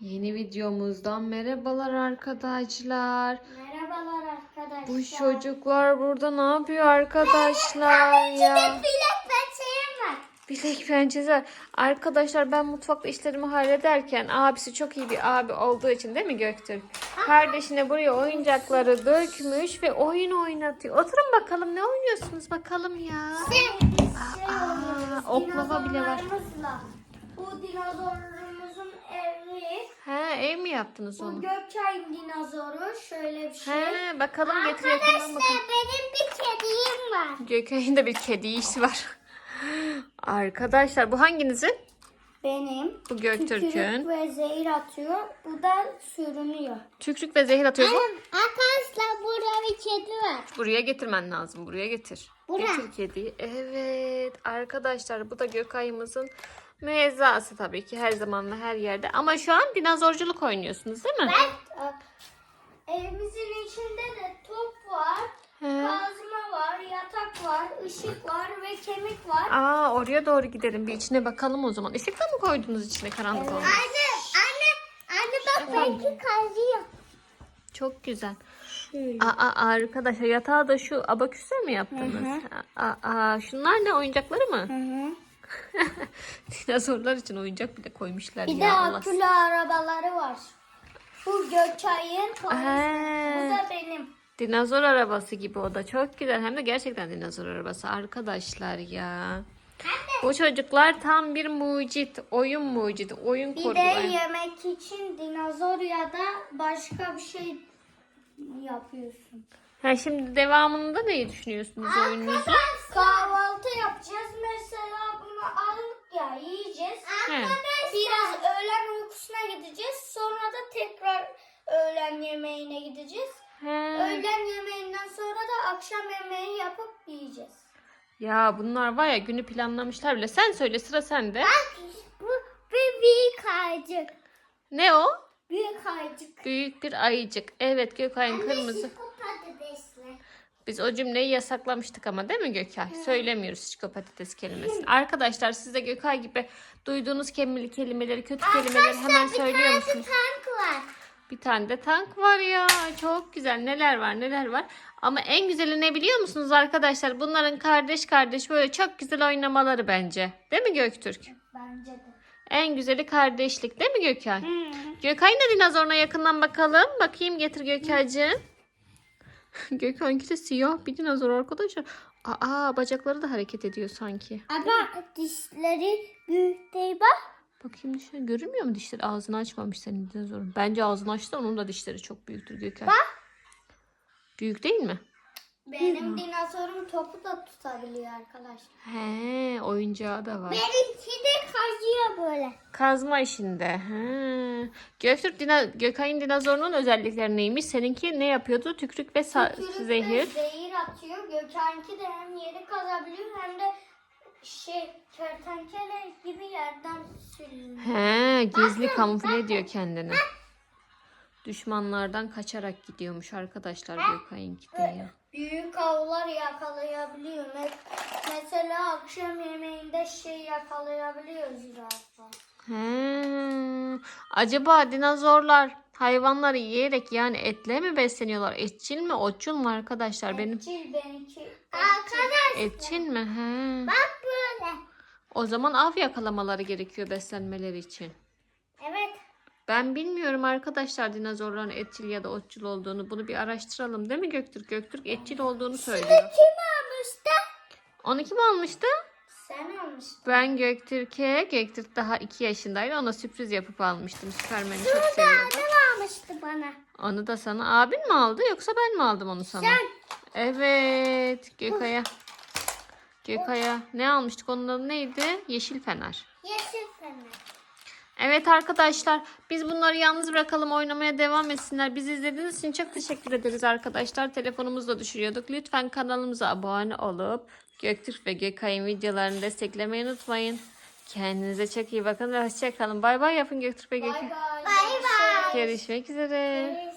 Yeni videomuzdan merhabalar arkadaşlar. Merhabalar arkadaşlar. Bu çocuklar burada ne yapıyor arkadaşlar ya? bilek pençeyim var. Bilek pençesi var. Arkadaşlar ben mutfakta işlerimi hallederken abisi çok iyi bir abi olduğu için değil mi Göktürk? Kardeşine buraya oyuncakları dökmüş ve oyun oynatıyor. Oturun bakalım ne oynuyorsunuz bakalım ya. Aa, oklava bile var. Bu dinozorumuzun evi. He ev mi yaptınız Bu onu? Gökçay'ın dinozoru. Şöyle bir şey. He bakalım getir yakından bakalım. benim bir kediğim var. Gökay'ın da bir kedi işi var. Arkadaşlar bu hanginizin? Benim. Bu Göktürk'ün. Ve zehir atıyor. Bu da sürünüyor. Tükrük ve zehir atıyor bu. Arkadaşlar burada bir kedi var. Buraya getirmen lazım. Buraya getir. Buraya. Getir kediyi. Evet arkadaşlar bu da Gökay'ımızın müezzası tabii ki her zaman ve her yerde. Ama şu an dinozorculuk oynuyorsunuz değil mi? Evimizin içinde de top var. He. Kazma var, yatak var, ışık var ve kemik var. Aa oraya doğru gidelim. Bir içine bakalım o zaman. Işık da mı koydunuz içine karanlık olmuş? Anne, anne, anne bak belki kazıyor. Çok güzel. Aa, arkadaşlar yatağı da şu abaküsle mi yaptınız? Aa, aa, şunlar ne oyuncakları mı? Hı hı. Dinozorlar için oyuncak bile koymuşlar Bir de ya. Allah. akülü arabaları var. Bu Gökçay'ın polisi. Bu He. da benim. Dinozor arabası gibi o da çok güzel. Hem de gerçekten dinozor arabası arkadaşlar ya. Bu çocuklar tam bir mucit. Oyun mucidi. Oyun Bir de yemek için dinozor ya da başka bir şey yapıyorsun. Ha, şimdi devamında neyi düşünüyorsunuz oyununuzun? Kahvaltı yapacağız. Mesela ya yiyeceğiz. He. Biraz öğlen uykusuna gideceğiz. Sonra da tekrar öğlen yemeğine gideceğiz. He. Öğlen yemeğinden sonra da akşam yemeği yapıp yiyeceğiz. Ya bunlar var ya günü planlamışlar bile. Sen söyle sıra sende. Bu bir büyük ayıcık. Ne o? Büyük ayıcık. Büyük bir ayıcık. Evet Gökay'ın kırmızı. Biz o cümleyi yasaklamıştık ama değil mi Gökay? Söylemiyoruz şişko patates kelimesini. Arkadaşlar siz de Gökay gibi duyduğunuz kelimeleri, kelimeleri kötü kelimeleri hemen söylüyor musunuz? Tank var. Bir tane de tank var ya. Çok güzel. Neler var neler var. Ama en güzeli ne biliyor musunuz arkadaşlar? Bunların kardeş kardeş böyle çok güzel oynamaları bence. Değil mi Göktürk? Bence de. En güzeli kardeşlik değil mi Gökay? Gökay'ın da dinozoruna yakından bakalım. Bakayım getir Gökay'cığım. Gökay'ınki de siyah bir dinozor arkadaşlar. Aa bacakları da hareket ediyor sanki. Ama dişleri büyük değil bak. Bakayım dişleri görünmüyor mu dişleri? Ağzını açmamış senin dinozorun. Bence ağzını açtı onun da dişleri çok büyüktür Gökay. Büyük değil mi? Benim dinozorum topu da tutabiliyor arkadaşlar. He, oyuncağı da var. Benimki de kazıyor böyle. Kazma işinde. He. Göktürk dina Gökay'ın dinozorunun özellikleri neymiş? Seninki ne yapıyordu? Tükrük ve Tükürük zehir. zehir atıyor. Gökhan'ınki de hem yeri kazabiliyor hem de şey kertenkele gibi yerden sürünüyor. He, gizli kamufle ediyor kendini. Düşmanlardan kaçarak gidiyormuş arkadaşlar Gökay'ınki de ya. Büyük avlar yakalayabiliyor. Me- Mesela akşam yemeğinde şey yakalayabiliyor zürafa. Acaba dinozorlar hayvanları yiyerek yani etle mi besleniyorlar? Etçil mi, otçul mu arkadaşlar? Benim Etçil benimki. Arkadaş etçil mi? He. bak böyle. O zaman av yakalamaları gerekiyor beslenmeleri için. Evet. Ben bilmiyorum arkadaşlar dinozorların etçil ya da otçul olduğunu. Bunu bir araştıralım değil mi Göktürk? Göktürk etçil olduğunu söylüyor. Kim almıştı? Onu kim almıştı? Sen almıştın. Ben Göktürk'e, Göktürk daha 2 yaşındaydı. Ona sürpriz yapıp almıştım. Süpermen'i çok seviyordu. Kim almıştı bana? Onu da sana abin mi aldı yoksa ben mi aldım onu sana? Sen. Evet Gökay'a. Gökay'a ne almıştık onun adı neydi? Yeşil Fener. Yeşil fener. Evet arkadaşlar biz bunları yalnız bırakalım oynamaya devam etsinler. Bizi izlediğiniz için çok teşekkür ederiz arkadaşlar. Telefonumuzla düşürüyorduk. Lütfen kanalımıza abone olup Göktürk ve Gökay'ın videolarını desteklemeyi unutmayın. Kendinize çok iyi bakın ve hoşçakalın. Bay bay yapın Göktürk ve Gökay. bay. Bay. Görüşmek üzere.